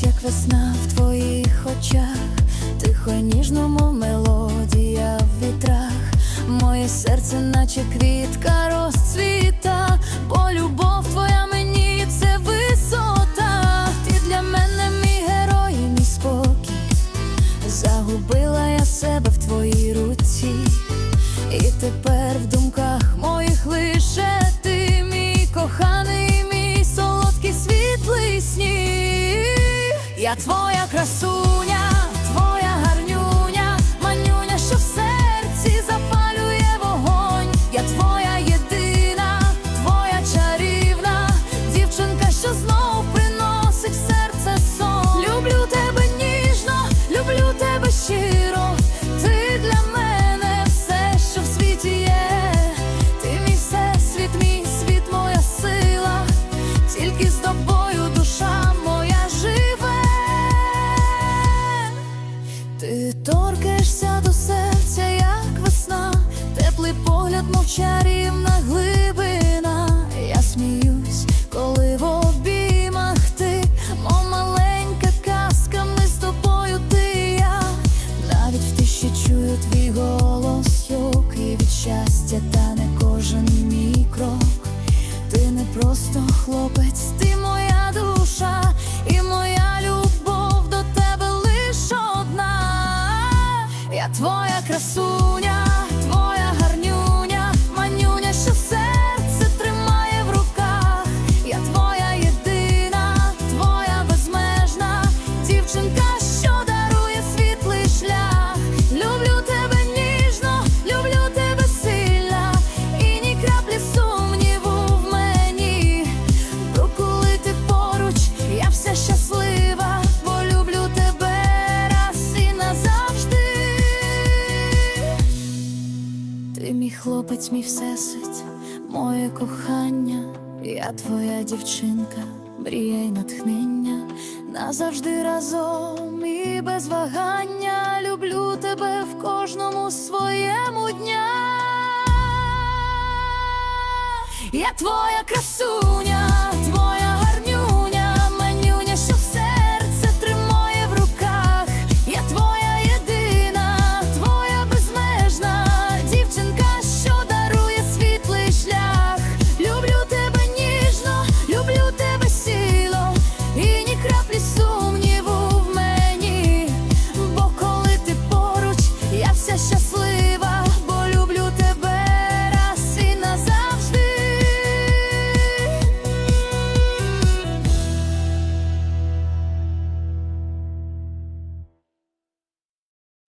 З'явилась, як весна в твоїх очах, тихо й ніжно, мов мелодія в вітрах. Моє серце, наче квітка розцвіта, бо любов твоя мені це висота. Ти для мене мій герой, мій спокій. Загубила я себе в твоїй руці, і тепер в Я твоя красуня, чарівна глибина. Я сміюсь, коли в обіймах ти, мов маленька казка, ми з тобою ти і я. Навіть в тиші чую твій голос, юкий від щастя, та не кожен мій крок. Ти не просто хлопець, ти хлопець, мій всесить, моє кохання, я твоя дівчинка, мрія й натхнення, назавжди разом і без вагання. Люблю тебе в кожному своєму дня. Я твоя красуня,